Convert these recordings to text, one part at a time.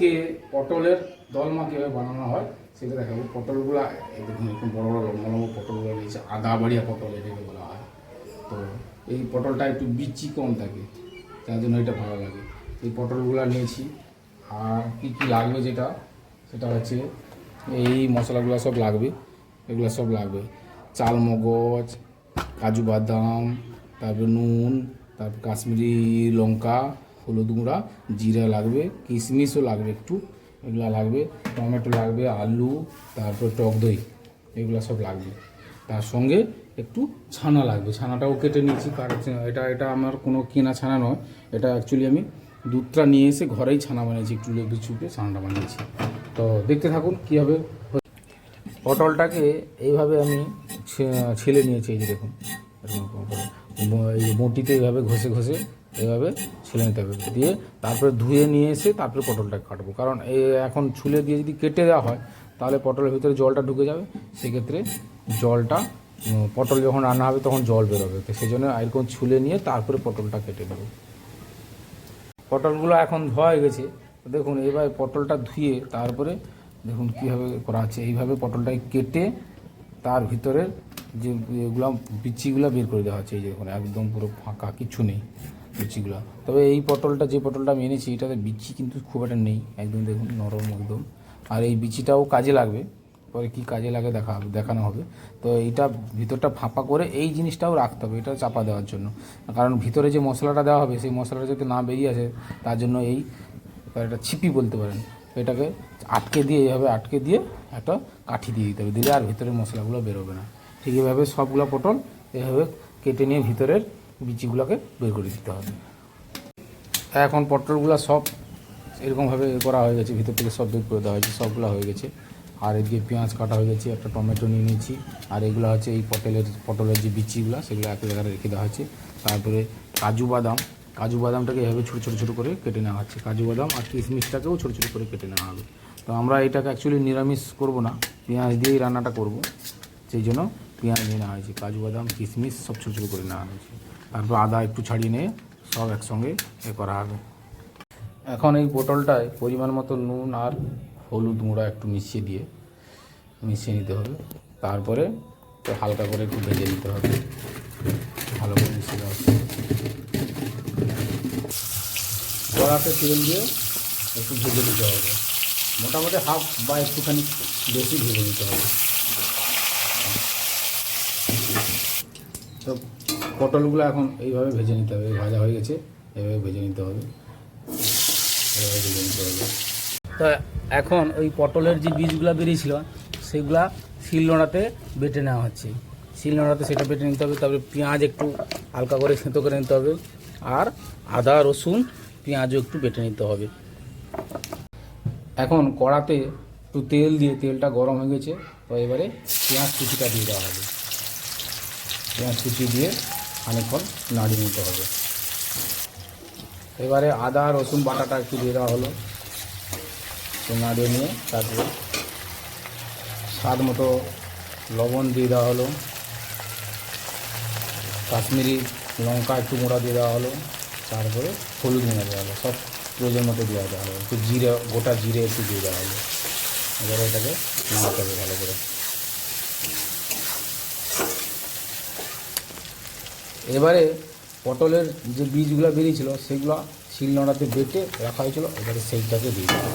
কে পটলের দলমা কীভাবে বানানো হয়, সেটা দেখাবো। পটলগুলো দেখুন এরকম বড় বড় লম্বা লম্বা পটলগুলো নিয়েছে আদা বাড়িয়া পটল এটাকে বলা হয়। তো এই পটলটা একটু বিচি কম থাকে, তার জন্য এটা ভালো লাগে। এই পটলগুলো নিয়েছি, আর কী কী লাগবে যেটা, সেটা হচ্ছে এই মশলাগুলো সব লাগবে, এগুলো সব লাগবে। চাল মগজ কাজু বাদাম, তারপরে নুন, তারপর কাশ্মীরি লঙ্কা হলুদ গুঁড়া, জিরা লাগবে, কিশমিশও লাগবে একটু, এগুলো লাগবে, টমেটো লাগবে, আলু, তারপর টক দই, এগুলো সব লাগবে। তার সঙ্গে একটু ছানা লাগবে, ছানাটাও কেটে নিয়েছি কারণ এটা এটা আমার কোনো কেনা ছানা নয়, এটা অ্যাকচুয়ালি আমি দুধটা নিয়ে এসে ঘরেই ছানা বানিয়েছি, একটু লেবু চুপে ছানাটা বানিয়েছি। তো দেখতে থাকুন কীভাবে পটলটাকে এইভাবে আমি ছেলে নিয়েছি, এই যে দেখুন এই মোটিতে এইভাবে ঘষে ঘষে এইভাবে ছেলে নিতে হবে। দিয়ে তারপরে ধুয়ে নিয়ে এসে তারপরে পটলটা কাটবো। কারণ এখন ছুলে দিয়ে যদি কেটে দেওয়া হয়, তাহলে পটলের ভিতরে জলটা ঢুকে যাবে। সেক্ষেত্রে জলটা পটল যখন রান্না হবে তখন জল বেরোবে। তো সেই জন্য এরকম ছুলে নিয়ে তারপরে পটলটা কেটে নেব। পটলগুলো এখন ধোয়া হয়ে গেছে। দেখুন, এবার পটলটা ধুয়ে তারপরে দেখুন কীভাবে করা আছে এইভাবে পটলটাকে কেটে তার ভিতরে যে এগুলো বিচিগুলো বের করে দেওয়া হচ্ছে। এই যে দেখুন, একদম পুরো ফাঁকা কিছু নেই। বিচিগুলো তবে এই পটলটা, যে পটলটা আমি এনেছি, এটাতে বিচি কিন্তু খুব একটা নেই। একদম দেখুন নরম একদম। আর এই বিচিটাও কাজে লাগবে। পরে কি কাজে লাগে দেখা, দেখানো হবে। তো এইটা ভিতরটা ফাঁপা করে এই জিনিসটাও রাখতে হবে, এটা চাপা দেওয়ার জন্য। কারণ ভিতরে যে মশলাটা দেওয়া হবে, সেই মশলাটা যাতে না বেরিয়ে আসে, তার জন্য এই একটা ছিপি বলতে পারেন। এটাকে আটকে দিয়ে, এইভাবে আটকে দিয়ে একটা কাঠি দিয়ে দিতে হবে। দিলে আর ভিতরের মশলাগুলো বেরোবে না। ঠিক এইভাবে সবগুলো পটল এভাবে কেটে নিয়ে ভিতরের বিচিগুলোকে বের করে দিতে হবে। এখন পটলগুলো সব এরকমভাবে করা হয়ে গেছে, ভিতর থেকে সব বের করে দেওয়া হয়েছে, সবগুলো হয়ে গেছে। আর এদিকে পেঁয়াজ কাটা হয়ে গেছে, একটা টমেটো নিয়ে নিয়েছি, আর এগুলো হচ্ছে এই পটলের পটলের যে বিচিগুলো, সেগুলো এক জায়গায় রেখে দেওয়া হচ্ছে তারপরে কাজু বাদাম, কাজু বাদামটাকে এভাবে ছোটো ছোটো ছোটো করে কেটে নেওয়া হচ্ছে। কাজু বাদাম আর কিশমিশটাকেও ছোটো ছোটো করে কেটে নেওয়া হবে। তো আমরা এটাকে অ্যাকচুয়ালি নিরামিষ করব না, পেঁয়াজ দিয়েই রান্নাটা করব। সেই জন্য পেঁয়াজ নিয়ে নেওয়া হয়েছে, কাজু বাদাম, কিশমিশ সব ছোটো ছোটো করে নেওয়া হয়েছে। তারপর আদা একটু ছাড়িয়ে নিয়ে সব একসঙ্গে এ করা হবে। এখন এই পটলটায় পরিমাণ মতো নুন আর হলুদ গুঁড়া একটু মিশিয়ে দিয়ে মিশিয়ে নিতে হবে। তারপরে হালকা করে একটু ভেজে নিতে হবে। ভালো করে মিশিয়ে দেওয়া। কড়াতে তেল দিয়ে একটু ভেজে নিতে হবে। মোটামুটি হাফ বা একটুখানি বেশি ভেজে নিতে হবে। তো পটলগুলো এখন এইভাবে ভেজে নিতে হবে ভাজা হয়ে গেছে, এইভাবে ভেজে নিতে হবে। এইভাবে ভেজে নিতে হবে। তো এখন ওই পটলের যে বীজগুলো বেরিয়েছিল, সেগুলা শিলনোড়াতে বেটে নেওয়া হচ্ছে। শিলনোড়াতে সেটা বেটে নিতে হবে, তারপরে পেঁয়াজ একটু হালকা করে সেঁতো করে নিতে হবে, আর আদা, রসুন, পেঁয়াজও একটু বেটে নিতে হবে। এখন কড়াতে একটু তেল দিয়ে তেলটা গরম হয়ে গেছে, তো এবারে পেঁয়াজ কুচিটা দিয়ে দেওয়া হবে। পেঁয়াজ কুচি দিয়ে খানিকক্ষণ নাড়িয়ে নিতে হবে। এবারে আদা, রসুন বাটাটা একটু দিয়ে দেওয়া হলো। নাড়িয়ে নিয়ে তারপরে স্বাদ মতো লবণ দিয়ে দেওয়া হলো। কাশ্মীরি লঙ্কা একটু গুঁড়া দিয়ে দেওয়া হলো। তারপরে হলুদ গুঁড়া দেওয়া হলো। সব প্রয়োজন মতো দেওয়া দেওয়া হলো। একটু জিরে, গোটা জিরে একটু দিয়ে দেওয়া হলো। এবারে এটাকে নাড়াতে হবে ভালো করে। এবারে পটলের যে বীজগুলো বেরিয়েছিল, সেগুলো শিলনোড়াতে বেটে রাখা হয়েছিল, এবারে সেইটাকে দিয়ে দেওয়া।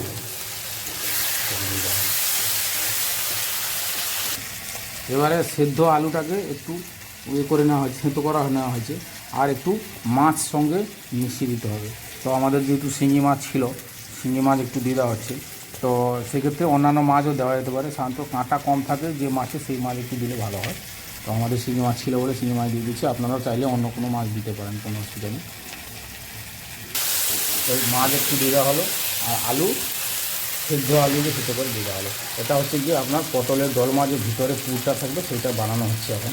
এবারে সেদ্ধ আলুটাকে একটু ইয়ে করে নেওয়া হয়েছে, সেদ্ধ করা নেওয়া হয়েছে, আর একটু মাছ সঙ্গে মিশিয়ে দিতে হবে তো আমাদের যেহেতু শিঙি মাছ ছিল, শিঙি মাছ একটু দিয়ে দেওয়া হচ্ছে, তো সেক্ষেত্রে অন্যান্য মাছও দেওয়া যেতে পারে, সাধারণত কাঁটা কম থাকে, যে মাছে সেই মাছ একটু দিলে ভালো হয় তো আমাদের শিঙি মাছ ছিল বলে শিঙি মাছ দিয়ে দিচ্ছি। আপনারাও চাইলে অন্য কোনো মাছ দিতে পারেন কোনো অসুবিধা নেই ওই মাছ একটু দেওয়া হলো আর আলু, সেদ্ধ আলুকে সেদ্ধ করে দেওয়া হলো এটা হচ্ছে গিয়ে আপনার পটলের দলমা যে ভিতরে পুরটা থাকবে সেটা বানানো হচ্ছে এখন।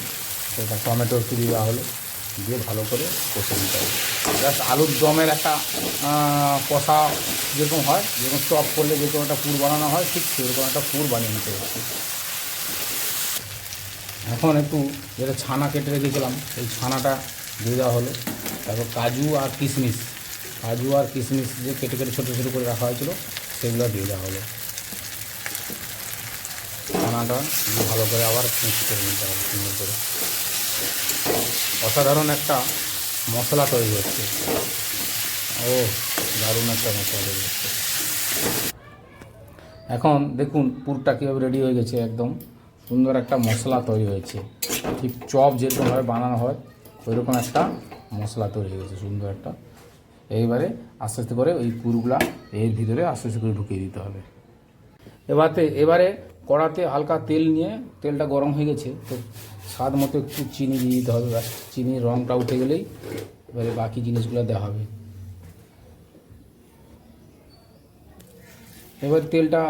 সেটা টমেটো একটু দেওয়া হলো দিয়ে ভালো করে কষে নিতে হবে। জাস্ট আলুর দমের একটা কষা যেরকম হয়, যেরকম চপ করলে যেরকম একটা পুর বানানো হয়, ঠিক সেরকম একটা পুর বানিয়ে নিতে হচ্ছে এখন একটু যেটা ছানা কেটে রেখেছিলাম, সেই ছানাটা দিয়ে দেওয়া হলো। তারপর কাজু আর কিশমিশ, কাজু আর কিশমিশ যে কেটে কেটে ছোটো ছোটো করে রাখা হয়েছিল, সেগুলো দিয়ে দেওয়া হলো। ছানাটা ভালো করে আবার নিতে হবে, সুন্দর করে। অসাধারণ একটা মশলা তৈরি হচ্ছে। ও, দারুণ একটা মশলা তৈরি হচ্ছে। এখন দেখুন পুরটা কীভাবে রেডি হয়ে গেছে একদম। সুন্দর একটা মশলা তৈরি হয়েছে। ঠিক চপ যেরকমভাবে বানানো হয়, ওইরকম একটা মশলা তৈরি হয়ে গেছে সুন্দর একটা। এইবারে আস্তে আস্তে করে ওই পুরগুলা এর ভিতরে আস্তে আস্তে করে ঢুকিয়ে দিতে হবে। এবারে এবারে কড়াতে হালকা তেল নিয়ে, তেলটা গরম হয়ে গেছে, তো স্বাদ মতো একটু চিনি দিয়ে দিতে হবে চিনির রঙটা উঠে গেলেই এবারে বাকি জিনিসগুলো দেওয়া হবে। এবার তেলটা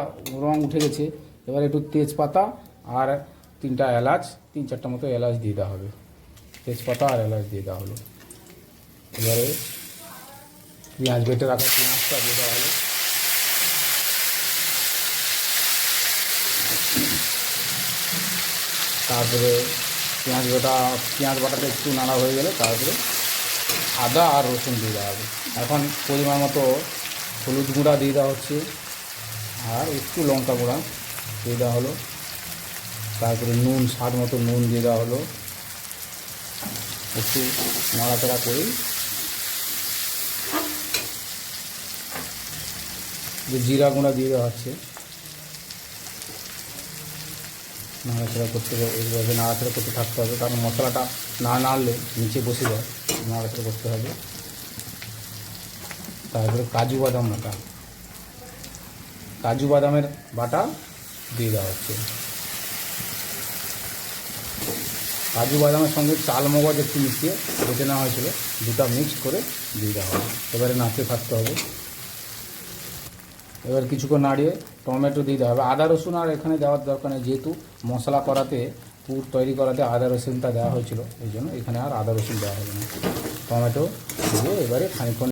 রং উঠে গেছে, এবার একটু তেজপাতা আর তিনটা এলাচ, তিন চারটা মতো এলাচ দিয়ে দেওয়া হবে। তেজপাতা আর এলাচ দিয়ে দেওয়া হলো। এবারে পেঁয়াজ বেটে রাখা পেঁয়াজটা দিয়ে দেওয়া হলো। তারপরে পেঁয়াজ বাটা, পেঁয়াজ বাটাটা একটু নাড়া হয়ে গেলে তারপরে আদা আর রসুন দিয়ে দেওয়া হবে। এখন পরিমাণ মতো হলুদ গুঁড়া দিয়ে দেওয়া হচ্ছে। আর একটু লঙ্কা গুঁড়া দিয়ে দেওয়া হলো। তারপরে নুন, স্বাদ মতো নুন দিয়ে দেওয়া হলো। একটু নাড়াচাড়া করি যে জিরা গুঁড়া দিয়ে দেওয়া হচ্ছে। নাড়াচাড়া করতে হবে এইভাবে নাড়াচাড়া করতে থাকতে হবে, কারণ মশলাটা না নাড়লে নিচে বসে যায়, নাড়াচাড়া করতে হবে। তারপরে কাজু বাদাম বাটা। কাজু বাদামের বাটা দিয়ে দেওয়া হচ্ছে। কাজু বাদামের সঙ্গে চাল মগজ একটু মিশিয়ে বেটে নেওয়া হয়েছিল। দুটা মিক্স করে দিয়ে দেওয়া হবে। এবারে নাচে থাকতে হবে। এবার কিছুক্ষণ নাড়িয়ে টমেটো দিয়ে দেওয়া হবে। আদা, রসুন আর এখানে দেওয়ার দরকার নেই। যেহেতু মশলা করাতে, পুর তৈরি করাতে আদা, রসুনটা দেওয়া হয়েছিল, এই জন্য এখানে আর আদা, রসুন দেওয়া হবে না। টমেটো দিয়ে এবারে খানিক্ষণ